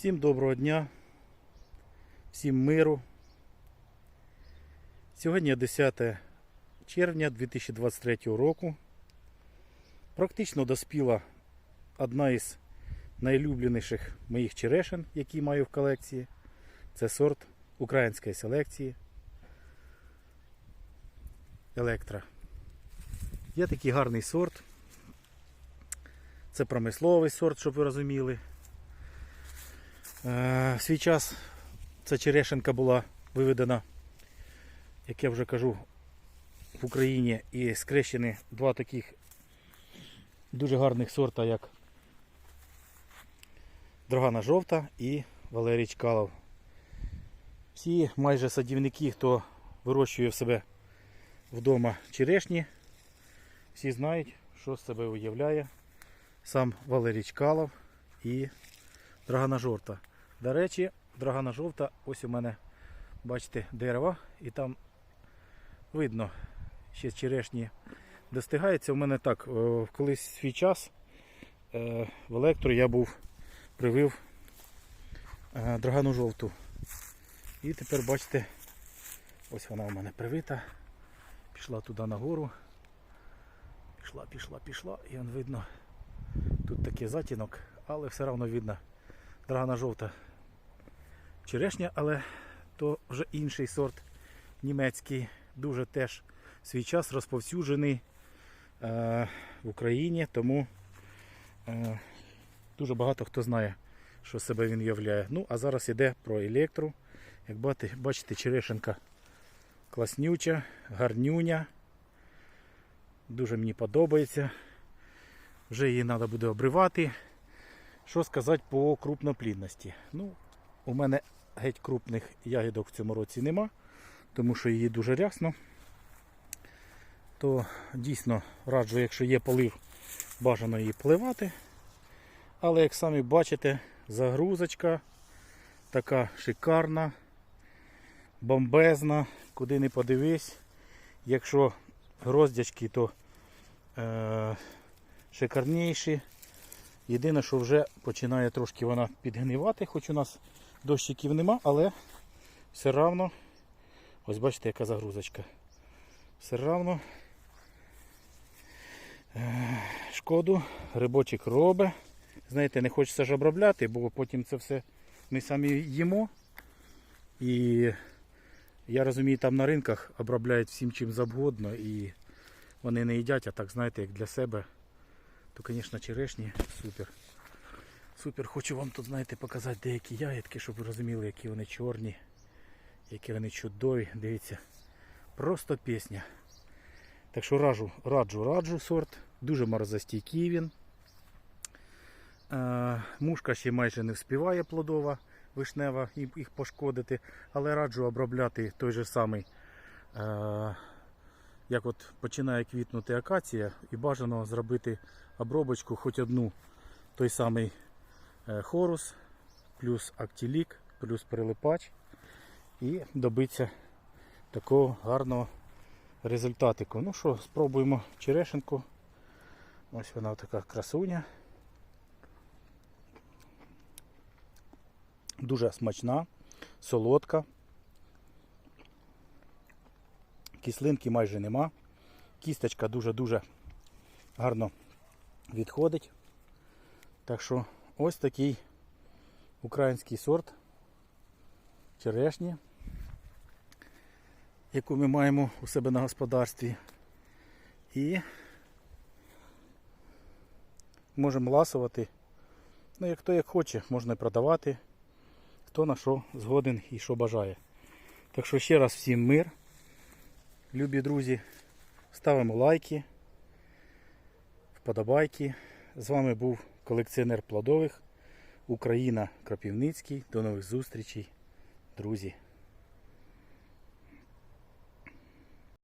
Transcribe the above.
Всім доброго дня, всім миру. Сьогодні 10 червня 2023 року. Практично доспіла одна із найлюбленіших моїх черешин, які маю в колекції. Це сорт української селекції Електра. Є такий гарний сорт. Це промисловий сорт, щоб ви розуміли. Е, В свій час ця черешенка була виведена, як я вже кажу, в Україні і скрещені два таких дуже гарних сорта, як Дрогана жовта і Валерій Чкалов. Всі майже садівники, хто вирощує в себе вдома черешні, всі знають, що з себе уявляє сам Валерій Чкалов і Драгана жовта. До речі, драгана жовта, ось у мене, бачите, дерево, і там видно, ще черешні достигається. У мене так, е, колись свій час е, в електро я був привив е, драгану жовту. І тепер бачите, ось вона у мене привита. Пішла туди нагору. Пішла, пішла, пішла, і он видно. Тут такий затінок, але все одно видно драгана жовта черешня, але то вже інший сорт німецький, дуже теж свій час розповсюджений е, в Україні, тому е, дуже багато хто знає, що себе він являє. Ну, а зараз йде про електру. Як бачите, черешенка класнюча, гарнюня. Дуже мені подобається. Вже її треба буде обривати. Що сказати по крупноплідності? Ну, у мене геть крупних ягідок в цьому році нема, тому що її дуже рясно. То дійсно раджу, якщо є полив, бажано її поливати. Але як самі бачите, загрузочка така шикарна, бомбезна, куди не подивись. Якщо гроздячки, то е, шикарніші. Єдине, що вже починає трошки вона підгнивати, хоч у нас дощиків нема, але все равно, ось бачите, яка загрузочка. Все равно е, шкоду грибочок робить. Знаєте, не хочеться ж обробляти, бо потім це все ми самі їмо. І я розумію, там на ринках обробляють всім чим завгодно і вони не їдять, а так знаєте, як для себе то, звісно, черешні супер. Супер. Хочу вам тут, знаєте, показати деякі ягідки, щоб ви розуміли, які вони чорні, які вони чудові. Дивіться. Просто пісня. Так що раджу, раджу, раджу сорт. Дуже морозостійкий він. Е, мушка ще майже не вспіває плодова, вишнева їх пошкодити, але раджу обробляти той же самий. Е, як от починає квітнути акація, і бажано зробити обробочку хоч одну той самий хорус, плюс актілік, плюс прилипач і добитися такого гарного результатику. Ну що, спробуємо черешенку. Ось вона така красуня. Дуже смачна, солодка. Кислинки майже нема. Кісточка дуже-дуже гарно відходить. Так що ось такий український сорт черешні, яку ми маємо у себе на господарстві. І можемо ласувати. Ну, як хто як хоче, можна продавати, хто на що згоден і що бажає. Так що ще раз всім мир. Любі друзі, ставимо лайки, вподобайки. З вами був колекціонер плодових Україна Кропівницький. До нових зустрічей, друзі.